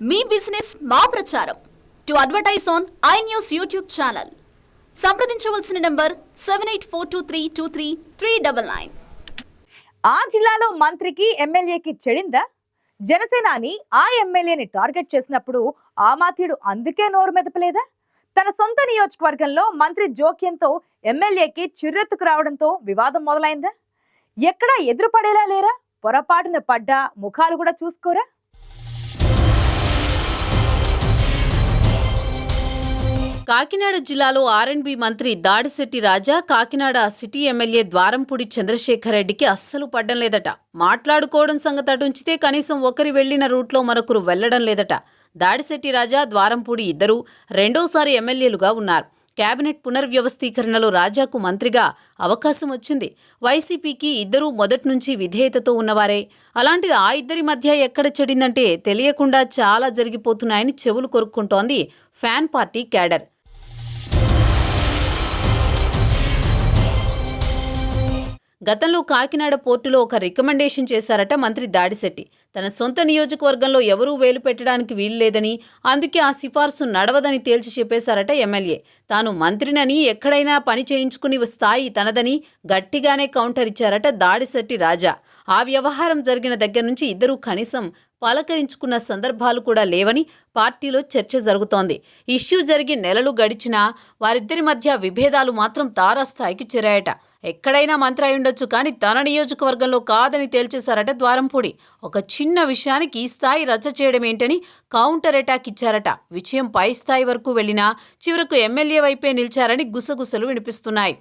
మీ business మా ప్రచారం. To advertise on I news YouTube channel. సంప్రదించవలసిన number seven eight four two three two three three double nine. ఆ జిల్లాలో మంత్రికి ఎమ్మెల్యేకి చెడిందా? జనసేనాని ఆ ఎమ్మెల్యేని టార్గెట్ చేసినప్పుడు ఆ మాత్యుడు అందుకే నోరు మెదపలేదా? తన సొంత నియోజకవర్గంలో మంత్రి జోక్యంతో ఎమ్మెల్యేకి చిర్రెత్తుకు రావడంతో వివాదం మొదలైందా? ఎక్కడా ఎదురుపడేలా లేరా? పొరపాటున పడ్డా ముఖాలు కూడా చూసుకోరా? కాకినాడ జిల్లాలో ఆర్ఎండ్బి మంత్రి దాడిశెట్టి రాజా కాకినాడ సిటీ ఎమ్మెల్యే ద్వారంపూడి చంద్రశేఖర్ రెడ్డికి అస్సలు పడ్డం లేదట. మాట్లాడుకోవడం సంగతి అటుంచితే కనీసం ఒకరి వెళ్ళిన రూట్లో మరొకరు వెళ్ళడం లేదట. దాడిశెట్టి రాజా ద్వారంపూడి ఇద్దరూ రెండోసారి ఎమ్మెల్యేలుగా ఉన్నారు. కేబినెట్ పునర్వ్యవస్థీకరణలో రాజాకు మంత్రిగా అవకాశం వచ్చింది. వైసీపీకి ఇద్దరూ మొదటి నుంచి విధేయతతో ఉన్నవారే. అలాంటిది ఆ ఇద్దరి మధ్య ఎక్కడ చెడిందంటే తెలియకుండా చాలా జరిగిపోతున్నాయని చెవులు కొరుక్కుంటోంది ఫ్యాన్ పార్టీ క్యాడర్. గతంలో కాకినాడ పోర్టులో ఒక రికమెండేషన్ చేశారట మంత్రి దాడిశెట్టి. తన సొంత నియోజకవర్గంలో ఎవరూ వేలు పెట్టడానికి వీల్లేదని అందుకే ఆ సిఫార్సు నడవదని తేల్చి చెప్పేశారట ఎమ్మెల్యే. తాను మంత్రినని ఎక్కడైనా పని చేయించుకుని స్థాయి తనదని గట్టిగానే కౌంటర్ ఇచ్చారట దాడిశెట్టి రాజా. ఆ వ్యవహారం జరిగిన దగ్గర నుంచి ఇద్దరూ కనీసం పలకరించుకున్న సందర్భాలు కూడా లేవని పార్టీలో చర్చ జరుగుతోంది. ఇష్యూ జరిగి నెలలు గడిచినా వారిద్దరి మధ్య విభేదాలు మాత్రం తారాస్థాయికి చేరాయట. ఎక్కడైనా మంత్రి అయి ఉండొచ్చు కానీ తన నియోజకవర్గంలో కాదని తేల్చేశారట ద్వారంపూడి. ఒక చిన్న విషయానికి ఈ స్థాయి రచ్చ చేయడం ఏంటని కౌంటర్ అటాక్ ఇచ్చారట. విషయం పై స్థాయి వరకు వెళ్ళినా చివరకు ఎమ్మెల్యే వైపే నిలిచారని గుసగుసలు వినిపిస్తున్నాయి.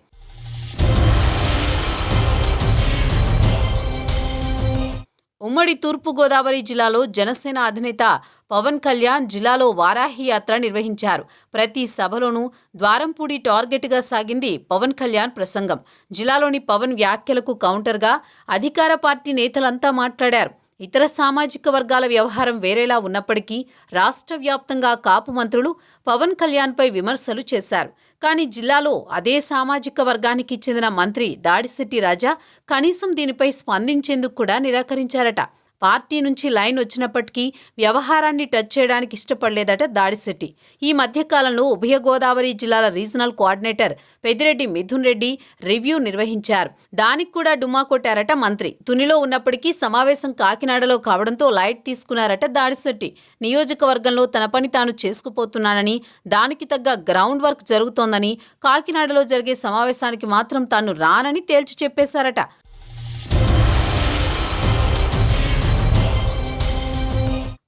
ఉమ్మడి తూర్పుగోదావరి జిల్లాలో జనసేన అధినేత పవన్ కళ్యాణ్ జిల్లాలో వారాహి యాత్ర నిర్వహించారు. ప్రతి సభలోనూ ద్వారంపూడి టార్గెట్గా సాగింది పవన్ కళ్యాణ్ ప్రసంగం. జిల్లాలోని పవన్ వ్యాఖ్యలకు కౌంటర్గా అధికార పార్టీ నేతలంతా మాట్లాడారు. ఇతర సామాజిక వర్గాల వ్యవహారం వేరేలా ఉన్నప్పటికీ రాష్ట్ర వ్యాప్తంగా కాపు మంత్రులు పవన్ కళ్యాణ్పై విమర్శలు చేశారు. కానీ జిల్లాలో అదే సామాజిక వర్గానికి చెందిన మంత్రి దాడిశెట్టి రాజా కనీసం దీనిపై స్పందించేందుకు కూడా నిరాకరించారట. పార్టీ నుంచి లైన్ వచ్చినప్పటికీ వ్యవహారాన్ని టచ్ చేయడానికి ఇష్టపడలేదట దాడిశెట్టి. ఈ మధ్యకాలంలో ఉభయ గోదావరి జిల్లాల regional coordinator Peddireddy Mithun Reddy review నిర్వహించారు. దానికి కూడా డుమా కొట్టారట మంత్రి. తునిలో ఉన్నప్పటికీ సమావేశం కాకినాడలో కావడంతో లైట్ తీసుకున్నారట దాడిశెట్టి. నియోజకవర్గంలో తన పని తాను చేసుకుపోతున్నానని దానికి తగ్గ గ్రౌండ్ వర్క్ జరుగుతోందని కాకినాడలో జరిగే సమావేశానికి మాత్రం తాను రానని తేల్చి చెప్పేశారట.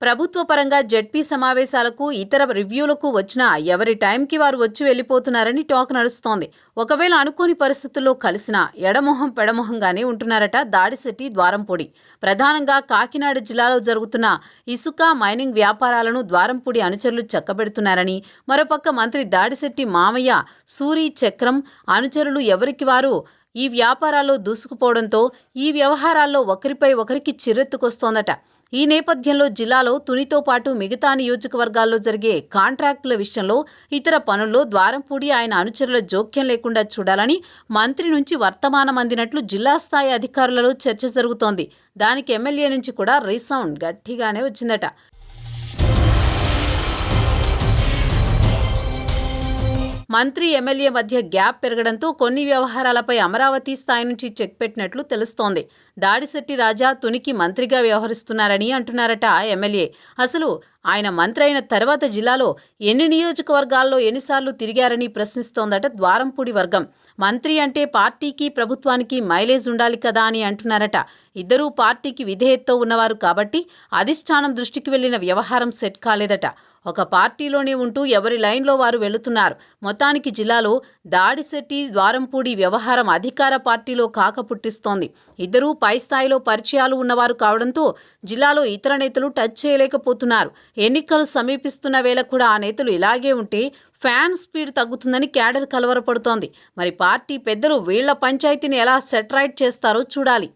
ప్రభుత్వ పరంగా జడ్పీ సమావేశాలకు ఇతర రివ్యూలకు వచ్చినా ఎవరి టైంకి వారు వచ్చి వెళ్ళిపోతున్నారని టాక్ నడుస్తోంది. ఒకవేళ అనుకోని పరిస్థితుల్లో కలిసినా ఎడమొహం పెడమొహంగానే ఉంటున్నారట దాడిశెట్టి ద్వారంపూడి. ప్రధానంగా కాకినాడ జిల్లాలో జరుగుతున్న ఇసుక మైనింగ్ వ్యాపారాలను ద్వారంపూడి అనుచరులు చక్కబెడుతున్నారని మరోపక్క మంత్రి దాడిశెట్టి మామయ్య సూరి చక్రం అనుచరులు ఎవరికి వారు ఈ వ్యాపారాల్లో దూసుకుపోవడంతో ఈ వ్యవహారాల్లో ఒకరిపై ఒకరికి చిరెత్తుకొస్తోందట ఈ నేపథ్యంలో జిల్లాలో తునితో పాటు మిగతా నియోజకవర్గాల్లో జరిగే కాంట్రాక్టుల విషయంలో ఇతర పనుల్లో ద్వారంపూడి ఆయన అనుచరుల జోక్యం లేకుండా చూడాలని మంత్రి నుంచి వర్తమానం అందినట్లు జిల్లా స్థాయి అధికారులలో చర్చ జరుగుతోంది. దానికి ఎమ్మెల్యే నుంచి కూడా రీసౌండ్ గట్టిగానే వచ్చిందట. మంత్రి ఎమ్మెల్యే మధ్య గ్యాప్ పెరగడంతో కొన్ని వ్యవహారాలపై అమరావతి స్థాయి నుంచి చెక్ పెట్టినట్లు తెలుస్తోంది. దాడిశెట్టి రాజా తునికి మంత్రిగా వ్యవహరిస్తున్నారని అంటున్నారట ఆ ఎమ్మెల్యే. అసలు ఆయన మంత్రి అయిన తర్వాత జిల్లాలో ఎన్ని నియోజకవర్గాల్లో ఎన్నిసార్లు తిరిగారని ప్రశ్నిస్తోందట ద్వారంపూడి వర్గం. మంత్రి అంటే పార్టీకి ప్రభుత్వానికి మైలేజ్ ఉండాలి కదా అని అంటున్నారట. ఇద్దరూ పార్టీకి విధేయతతో ఉన్నవారు కాబట్టి అధిష్టానం దృష్టికి వెళ్ళిన వ్యవహారం సెట్ కాలేదట. ఒక పార్టీలోనే ఉంటూ ఎవరి లైన్లో వారు వెళుతున్నారు. మొత్తానికి జిల్లాలో దాడిశెట్టి ద్వారంపూడి వ్యవహారం అధికార పార్టీలో కాక పుట్టిస్తోంది ఇద్దరూ పై స్థాయిలో పరిచయాలు ఉన్నవారు కావడంతో జిల్లాలో ఇతర నేతలు టచ్ చేయలేకపోతున్నారు. ఎన్నికలు సమీపిస్తున్న వేళ కూడా ఆ నేతలు ఇలాగే ఉంటే ఫ్యాన్ స్పీడ్ తగ్గుతుందని క్యాడర్ కలవరపడుతోంది. మరి పార్టీ పెద్దలు వీళ్ళ పంచాయతీని ఎలా సెటరైట్ చేస్తారో చూడాలి.